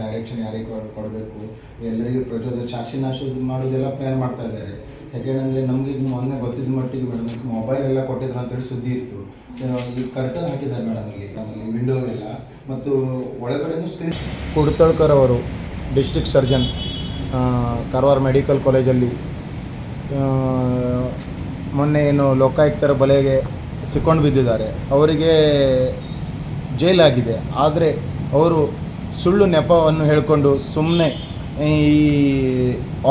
Direction ಯಾರಿಗೆ ಕೊಡಬೇಕು? ಎಲ್ಲರಿಗೂ ಪ್ರಚೋದನೆ ಸಾಕ್ಷಿ ನಾಶ ಮಾಡೋದೆಲ್ಲ ಪ್ಲ್ಯಾನ್ ಮಾಡ್ತಾ ಇದ್ದಾರೆ. ಸೆಕೆಂಡ್ ಅಂದರೆ ನಮಗೆ ಮೊನ್ನೆ ಗೊತ್ತಿದ್ದ ಮಟ್ಟಿಗೆ ಮೇಡಮ್ ಮೊಬೈಲ್ ಎಲ್ಲ ಕೊಟ್ಟಿದ್ರು ಅಂತೇಳಿ ಸುದ್ದಿ ಇತ್ತು. ಈ ಕರ್ಟನ್ ಹಾಕಿದ್ದಾರೆ ಮೇಡಮ್ ಇಲ್ಲಿ ನಮ್ಮಲ್ಲಿ ವಿಂಡೋ ಎಲ್ಲ ಮತ್ತು ಒಳಗಡೆನೂ ಸ್ಕ್ರೀನ್ ಕುಡ್ತಳ್ಕರ್ ಅವರು ಡಿಸ್ಟ್ರಿಕ್ಟ್ ಸರ್ಜನ್ ಕಾರವಾರ ಮೆಡಿಕಲ್ ಕಾಲೇಜಲ್ಲಿ ಮೊನ್ನೆ ಏನು ಲೋಕಾಯುಕ್ತರ ಬಲೆಗೆ ಸಿಕ್ಕೊಂಡು ಬಿದ್ದಿದ್ದಾರೆ. ಅವರಿಗೆ ಜೈಲಾಗಿದೆ. ಆದರೆ ಅವರು ಸುಳ್ಳು ನೆಪವನ್ನು ಹೇಳಿಕೊಂಡು ಸುಮ್ಮನೆ ಈ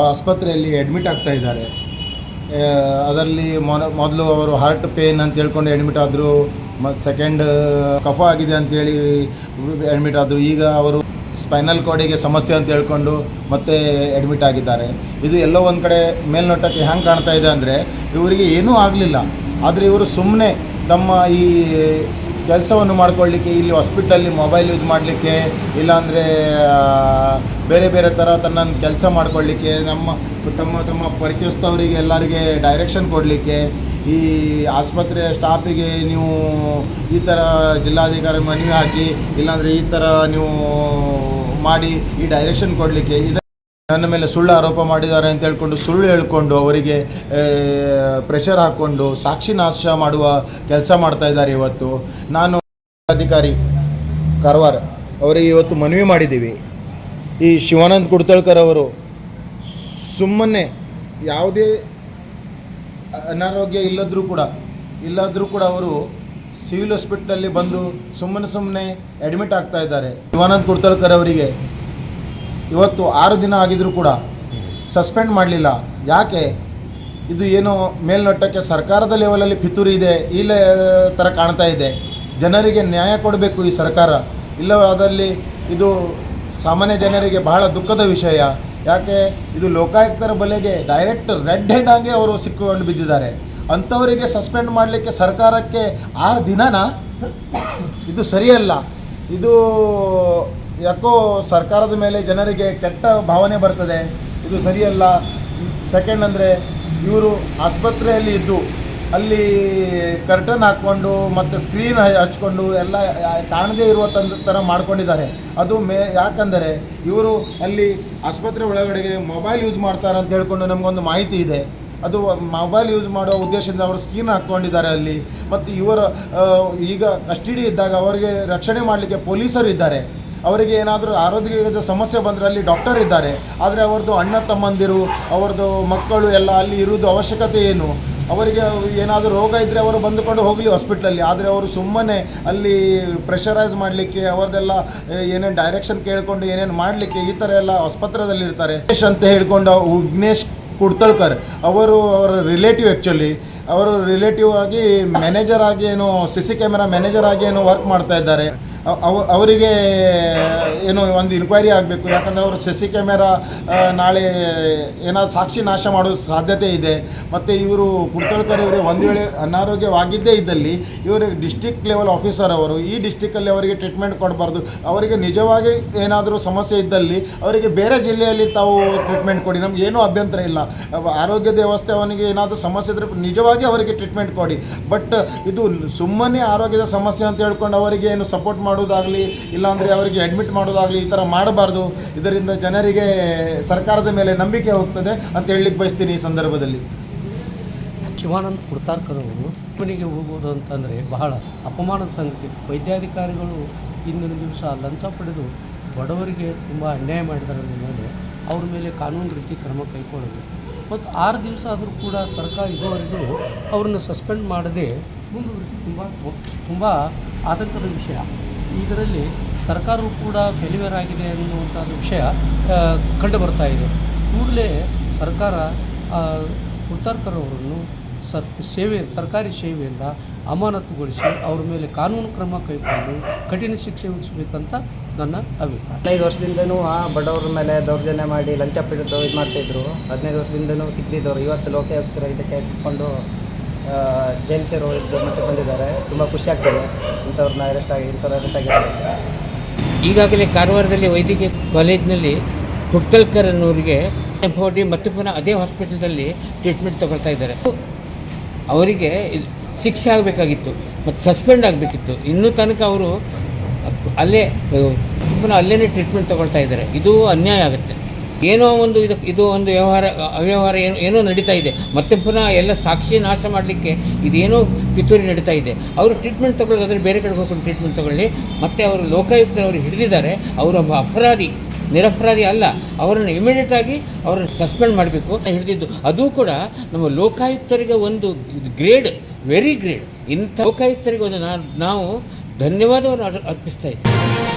ಆಸ್ಪತ್ರೆಯಲ್ಲಿ ಅಡ್ಮಿಟ್ ಆಗ್ತಾ ಇದ್ದಾರೆ. ಅದರಲ್ಲಿ ಮೊದಲು ಅವರು ಹಾರ್ಟ್ ಪೇನ್ ಅಂತ ಹೇಳ್ಕೊಂಡು ಅಡ್ಮಿಟ್ ಆದರು ಮತ್ತು ಸೆಕೆಂಡ್ ಕಫ ಆಗಿದೆ ಅಂತೇಳಿ ಅಡ್ಮಿಟ್ ಆದರು. ಈಗ ಅವರು ಸ್ಪೈನಲ್ ಕೋಡಿಗೆ ಸಮಸ್ಯೆ ಅಂತ ಹೇಳ್ಕೊಂಡು ಮತ್ತೆ ಅಡ್ಮಿಟ್ ಆಗಿದ್ದಾರೆ. ಇದು ಎಲ್ಲೋ ಒಂದು ಕಡೆ ಮೇಲ್ನೋಟಕ್ಕೆ ಹೆಂಗೆ ಕಾಣ್ತಾ ಇದೆ ಅಂದರೆ, ಇವರಿಗೆ ಏನೂ ಆಗಲಿಲ್ಲ. ಆದರೆ ಇವರು ಸುಮ್ಮನೆ ತಮ್ಮ ಈ ಕೆಲಸವನ್ನು ಮಾಡ್ಕೊಳ್ಳಿಕ್ಕೆ, ಇಲ್ಲಿ ಹಾಸ್ಪಿಟಲಲ್ಲಿ ಮೊಬೈಲ್ ಯೂಸ್ ಮಾಡಲಿಕ್ಕೆ, ಇಲ್ಲಾಂದರೆ ಬೇರೆ ಬೇರೆ ಥರ ತನ್ನ ಕೆಲಸ ಮಾಡ್ಕೊಳ್ಳಿಕ್ಕೆ, ನಮ್ಮ, ತಮ್ಮ ತಮ್ಮ ಪರಿಚಯಸ್ಥವರಿಗೆ ಎಲ್ಲರಿಗೆ ಡೈರೆಕ್ಷನ್ ಕೊಡಲಿಕ್ಕೆ, ಈ ಆಸ್ಪತ್ರೆಯ ಸ್ಟಾಫಿಗೆ ನೀವು ಈ ಥರ ಜಿಲ್ಲಾಧಿಕಾರಿ ಮನವಿ ಹಾಕಿ, ಇಲ್ಲಾಂದರೆ ಈ ಥರ ನೀವು ಮಾಡಿ ಈ ಡೈರೆಕ್ಷನ್ ಕೊಡಲಿಕ್ಕೆ, ಇದು ನನ್ನ ಮೇಲೆ ಸುಳ್ಳು ಆರೋಪ ಮಾಡಿದ್ದಾರೆ ಅಂತ ಹೇಳ್ಕೊಂಡು ಸುಳ್ಳು ಹೇಳ್ಕೊಂಡು ಅವರಿಗೆ ಪ್ರೆಷರ್ ಹಾಕ್ಕೊಂಡು ಸಾಕ್ಷಿ ನಾಶ ಮಾಡುವ ಕೆಲಸ ಮಾಡ್ತಾ ಇದ್ದಾರೆ ಇವತ್ತು. ನಾನು ಅಧಿಕಾರಿ ಕಾರವಾರ ಅವರಿಗೆ ಇವತ್ತು ಮನವಿ ಮಾಡಿದ್ದೀವಿ. ಈ ಶಿವಾನಂದ್ ಕುಡ್ತಳ್ಕರ್ ಅವರು ಸುಮ್ಮನೆ ಯಾವುದೇ ಅನಾರೋಗ್ಯ ಇಲ್ಲದ್ರೂ ಕೂಡ ಇಲ್ಲದ್ರೂ ಕೂಡ ಅವರು ಸಿವಿಲ್ ಹಾಸ್ಪಿಟ್ಲಲ್ಲಿ ಬಂದು ಸುಮ್ಮನೆ ಸುಮ್ಮನೆ ಅಡ್ಮಿಟ್ ಆಗ್ತಾ ಇದ್ದಾರೆ. ಶಿವಾನಂದ್ ಕುಡ್ತಳ್ಕರ್ ಅವರಿಗೆ ಇವತ್ತು ಆರು ದಿನ ಆಗಿದ್ರೂ ಕೂಡ ಸಸ್ಪೆಂಡ್ ಮಾಡಲಿಲ್ಲ. ಯಾಕೆ? ಇದು ಏನು ಮೇಲ್ನೋಟಕ್ಕೆ ಸರ್ಕಾರದ ಲೆವೆಲಲ್ಲಿ ಪಿತೂರಿ ಇದೆ ಈ ಥರ ಕಾಣ್ತಾ ಇದೆ. ಜನರಿಗೆ ನ್ಯಾಯ ಕೊಡಬೇಕು ಈ ಸರ್ಕಾರ. ಇಲ್ಲವಾದಲ್ಲಿ ಇದು ಸಾಮಾನ್ಯ ಜನರಿಗೆ ಬಹಳ ದುಃಖದ ವಿಷಯ. ಯಾಕೆ? ಇದು ಲೋಕಾಯುಕ್ತರ ಬಲೆಗೆ ಡೈರೆಕ್ಟ್ ರೆಡ್ ಹ್ಯಾಂಡ್ ಆಗಿ ಅವರು ಸಿಕ್ಕಿಕೊಂಡು ಬಿದ್ದಿದ್ದಾರೆ. ಅಂಥವರಿಗೆ ಸಸ್ಪೆಂಡ್ ಮಾಡಲಿಕ್ಕೆ ಸರ್ಕಾರಕ್ಕೆ ಆರು ದಿನನಾ? ಇದು ಸರಿಯಲ್ಲ. ಇದು ಯಾಕೋ ಸರ್ಕಾರದ ಮೇಲೆ ಜನರಿಗೆ ಕೆಟ್ಟ ಭಾವನೆ ಬರ್ತದೆ. ಇದು ಸರಿಯಲ್ಲ. ಸೆಕೆಂಡ್ ಅಂದರೆ ಇವರು ಆಸ್ಪತ್ರೆಯಲ್ಲಿ ಇದ್ದು ಅಲ್ಲಿ ಕರ್ಟನ್ ಹಾಕ್ಕೊಂಡು ಮತ್ತು ಸ್ಕ್ರೀನ್ ಹಚ್ಕೊಂಡು ಎಲ್ಲ ಕಾಣದೇ ಇರುವ ತಂದ ಥರ ಮಾಡ್ಕೊಂಡಿದ್ದಾರೆ. ಅದು ಮೇ ಯಾಕಂದರೆ ಇವರು ಅಲ್ಲಿ ಆಸ್ಪತ್ರೆ ಒಳಗಡೆಗೆ ಮೊಬೈಲ್ ಯೂಸ್ ಮಾಡ್ತಾರೆ ಅಂತ ಹೇಳ್ಕೊಂಡು ನಮಗೊಂದು ಮಾಹಿತಿ ಇದೆ. ಅದು ಮೊಬೈಲ್ ಯೂಸ್ ಮಾಡುವ ಉದ್ದೇಶದಿಂದ ಅವರು ಸ್ಕ್ರೀನ್ ಹಾಕ್ಕೊಂಡಿದ್ದಾರೆ ಅಲ್ಲಿ. ಮತ್ತು ಇವರ ಈಗ ಕಸ್ಟಡಿ ಇದ್ದಾಗ ಅವರಿಗೆ ರಕ್ಷಣೆ ಮಾಡಲಿಕ್ಕೆ ಪೊಲೀಸರು ಇದ್ದಾರೆ. ಅವರಿಗೆ ಏನಾದರೂ ಆರೋಗ್ಯದ ಸಮಸ್ಯೆ ಬಂದರೆ ಅಲ್ಲಿ ಡಾಕ್ಟರ್ ಇದ್ದಾರೆ. ಆದರೆ ಅವ್ರದ್ದು ಅಣ್ಣ ತಮ್ಮಂದಿರು, ಅವ್ರದ್ದು ಮಕ್ಕಳು ಎಲ್ಲ ಅಲ್ಲಿ ಇರುವುದು ಅವಶ್ಯಕತೆ ಏನು? ಅವರಿಗೆ ಏನಾದರೂ ರೋಗ ಇದ್ದರೆ ಅವರು ಬಂದುಕೊಂಡು ಹೋಗಲಿ ಹಾಸ್ಪಿಟ್ಲಲ್ಲಿ ಆದರೆ ಅವರು ಸುಮ್ಮನೆ ಅಲ್ಲಿ ಪ್ರೆಷರೈಸ್ ಮಾಡಲಿಕ್ಕೆ, ಅವ್ರದ್ದೆಲ್ಲ ಏನೇನು ಡೈರೆಕ್ಷನ್ ಕೇಳಿಕೊಂಡು ಏನೇನು ಮಾಡಲಿಕ್ಕೆ ಈ ಥರ ಎಲ್ಲ ಆಸ್ಪತ್ರೆದಲ್ಲಿ ಇರ್ತಾರೆ. ವಿಘ್ನೇಶ್ ಅಂತ ಹೇಳಿಕೊಂಡು ವಿಘ್ನೇಶ್ ಕುಡ್ತಳ್ಕರ್ ಅವರು ಅವರ ರಿಲೇಟಿವ್ ಆ್ಯಕ್ಚುಲಿ ಅವರು ರಿಲೇಟಿವ್ ಆಗಿ ಮ್ಯಾನೇಜರ್ ಆಗಿ ಏನು ಸಿ ಸಿ ಕ್ಯಾಮೆರಾ ಮ್ಯಾನೇಜರ್ ಆಗಿ ಏನು ವರ್ಕ್ ಮಾಡ್ತಾ ಇದ್ದಾರೆ. ಅವ್- ಅವ ಅವರಿಗೆ ಏನು ಒಂದು ಇನ್ಕ್ವೈರಿ ಆಗಬೇಕು. ಯಾಕಂದರೆ ಅವರು ಸಿ ಸಿ ಕ್ಯಾಮೆರಾ ನಾಳೆ ಏನಾದ್ರು ಸಾಕ್ಷಿ ನಾಶ ಮಾಡೋ ಸಾಧ್ಯತೆ ಇದೆ. ಮತ್ತು ಇವರು ಕುಡ್ತಳ್ಕರ್ ಇವರು ಒಂದು ವೇಳೆ ಅನಾರೋಗ್ಯವಾಗಿದ್ದೇ ಇದ್ದಲ್ಲಿ ಇವರು ಡಿಸ್ಟಿಕ್ ಲೆವೆಲ್ ಆಫೀಸರ್ ಅವರು ಈ ಡಿಸ್ಟಿಕಲ್ಲಿ ಅವರಿಗೆ ಟ್ರೀಟ್ಮೆಂಟ್ ಕೊಡಬಾರ್ದು. ಅವರಿಗೆ ನಿಜವಾಗಿ ಏನಾದರೂ ಸಮಸ್ಯೆ ಇದ್ದಲ್ಲಿ ಅವರಿಗೆ ಬೇರೆ ಜಿಲ್ಲೆಯಲ್ಲಿ ತಾವು ಟ್ರೀಟ್ಮೆಂಟ್ ಕೊಡಿ. ನಮ್ಗೆ ಏನೂ ಅಭ್ಯಂತರ ಇಲ್ಲ. ಆರೋಗ್ಯದ ವ್ಯವಸ್ಥೆ ಅವನಿಗೆ ಏನಾದರೂ ಸಮಸ್ಯೆ ಇದ್ದರೆ ನಿಜವಾಗಿ ಅವರಿಗೆ ಟ್ರೀಟ್ಮೆಂಟ್ ಕೊಡಿ. ಬಟ್ ಇದು ಸುಮ್ಮನೆ ಆರೋಗ್ಯದ ಸಮಸ್ಯೆ ಅಂತ ಹೇಳ್ಕೊಂಡು ಅವರಿಗೆ ಏನು ಸಪೋರ್ಟ್ ಮಾಡೋದಾಗಲಿ, ಇಲ್ಲಾಂದರೆ ಅವರಿಗೆ ಅಡ್ಮಿಟ್ ಮಾಡೋದಾಗಲಿ ಈ ಥರ ಮಾಡಬಾರ್ದು. ಇದರಿಂದ ಜನರಿಗೆ ಸರ್ಕಾರದ ಮೇಲೆ ನಂಬಿಕೆ ಹೋಗ್ತದೆ ಅಂತ ಹೇಳಲಿಕ್ಕೆ ಬಯಸ್ತೀನಿ ಈ ಸಂದರ್ಭದಲ್ಲಿ. ಶಿವಾನಂದ ಕುಡ್ತಾರ್ಕರ್ ಅವರು ಮನೆಗೆ ಹೋಗೋದು ಅಂತಂದರೆ ಬಹಳ ಅಪಮಾನದ ಸಂಗತಿ. ವೈದ್ಯಾಧಿಕಾರಿಗಳು ಇಂದಿನ ದಿವಸ ಲಂಚ ಪಡೆದು ಬಡವರಿಗೆ ತುಂಬ ಅನ್ಯಾಯ ಮಾಡಿದರ ಮೇಲೆ ಅವ್ರ ಮೇಲೆ ಕಾನೂನು ರೀತಿ ಕ್ರಮ ಕೈಗೊಳ್ಳೋದು ಮತ್ತು ಆರು ದಿವಸ ಆದರೂ ಕೂಡ ಸರ್ಕಾರ ಇದುವರೆಗೂ ಅವ್ರನ್ನ ಸಸ್ಪೆಂಡ್ ಮಾಡದೆ ಮುಂದುವರಿಸಿ ತುಂಬ ತುಂಬ ಆತಂಕದ ವಿಷಯ. ಇದರಲ್ಲಿ ಸರ್ಕಾರವು ಕೂಡ ಫೇಲ್ಯೂರ್ ಆಗಿದೆ ಅನ್ನುವಂಥ ವಿಷಯ ಕಂಡು ಬರ್ತಾ ಇದೆ. ಕೂಡಲೇ ಸರ್ಕಾರ ಅವರನ್ನು ಸರ್, ಸೇವೆ, ಸರ್ಕಾರಿ ಸೇವೆಯಿಂದ ಅಮಾನತುಗೊಳಿಸಿ ಅವ್ರ ಮೇಲೆ ಕಾನೂನು ಕ್ರಮ ಕೈಗೊಂಡು ಕಠಿಣ ಶಿಕ್ಷೆ ವಿಧಿಸಬೇಕಂತ ನನ್ನ ಅಭಿಪ್ರಾಯ. ಹದಿನೈದು ವರ್ಷದಿಂದನೂ ಆ ಬಡವರ ಮೇಲೆ ದೌರ್ಜನ್ಯ ಮಾಡಿ ಲಂಚ ಪಡೆದು ಇದು ಮಾಡ್ತಾಯಿದ್ರು ಹದಿನೈದು ವರ್ಷದಿಂದನೂ ತಿದ್ದಿದ್ದವರು ಇವತ್ತು ಲೋಕಾಯುಕ್ತರ ಇದಕ್ಕೆ ತಿಳ್ಕೊಂಡು ಜೈಲ್ ಸೇರೋ ಮಟ್ಟಕ್ಕೆ ಬಂದಿದ್ದಾರೆ. ತುಂಬ ಖುಷಿ ಆಗ್ತದೆ. ಇಂಥವ್ರನ್ನ ಅರೆಸ್ಟ್ ಆಗಿ ಇಂಥವ್ರು ಅರೆಸ್ಟ್ ಆಗಿದ್ದಾರೆ ಈಗಾಗಲೇ ಕಾರವಾರದಲ್ಲಿ ವೈದ್ಯಕೀಯ ಕಾಲೇಜಿನಲ್ಲಿ ಹುಟ್ಟಲ್ಕರ್ ಅನ್ನೋರಿಗೆ ಎಫ್ ಮತ್ತು ಪುನಃ ಅದೇ ಹಾಸ್ಪಿಟಲ್ದಲ್ಲಿ ಟ್ರೀಟ್ಮೆಂಟ್ ತಗೊಳ್ತಾ ಇದ್ದಾರೆ. ಅವರಿಗೆ ಶಿಕ್ಷೆ ಆಗಬೇಕಾಗಿತ್ತು ಮತ್ತು ಸಸ್ಪೆಂಡ್ ಆಗಬೇಕಿತ್ತು. ಇನ್ನೂ ತನಕ ಅವರು ಅಲ್ಲೇ, ಪುನಃ ಅಲ್ಲೇ ಟ್ರೀಟ್ಮೆಂಟ್ ತಗೊಳ್ತಾ ಇದ್ದಾರೆ. ಇದು ಅನ್ಯಾಯ ಆಗುತ್ತೆ. ಏನೋ ಒಂದು ಇದು ಇದು ಒಂದು ವ್ಯವಹಾರ, ಅವ್ಯವಹಾರ ಏನು, ಏನೋ ನಡೀತಾ ಇದೆ. ಮತ್ತೆ ಪುನಃ ಎಲ್ಲ ಸಾಕ್ಷಿ ನಾಶ ಮಾಡಲಿಕ್ಕೆ ಇದೇನೋ ಪಿತೂರಿ ನಡೀತಾ ಇದೆ. ಅವರು ಟ್ರೀಟ್ಮೆಂಟ್ ತಗೊಳ್ಳೋದಾದ್ರೆ ಬೇರೆ ಕಡೆ ಹೋಗ್ಕೊಂಡು ಟ್ರೀಟ್ಮೆಂಟ್ ತಗೊಳ್ಳಿ. ಮತ್ತು ಅವರು ಲೋಕಾಯುಕ್ತರು ಅವರು ಹಿಡಿದಿದ್ದಾರೆ ಅವರೊಬ್ಬ ಅಪರಾಧಿ, ನಿರಪರಾಧಿ ಅಲ್ಲ. ಅವರನ್ನು ಇಮಿಡಿಯೇಟ್ ಆಗಿ ಅವರನ್ನು ಸಸ್ಪೆಂಡ್ ಮಾಡಬೇಕು ಅಂತ ಹಿಡಿದಿದ್ದು. ಅದು ಕೂಡ ನಮ್ಮ ಲೋಕಾಯುಕ್ತರಿಗೆ ಒಂದು ಗ್ರೇಡ್ ವೆರಿ ಗ್ರೇಡ್ ಇಂಥ ಲೋಕಾಯುಕ್ತರಿಗೆ ಒಂದು ನಾವು ಧನ್ಯವಾದವನ್ನು ಅರ್ಪಿಸ್ತಾ ಇದ್ದೀವಿ.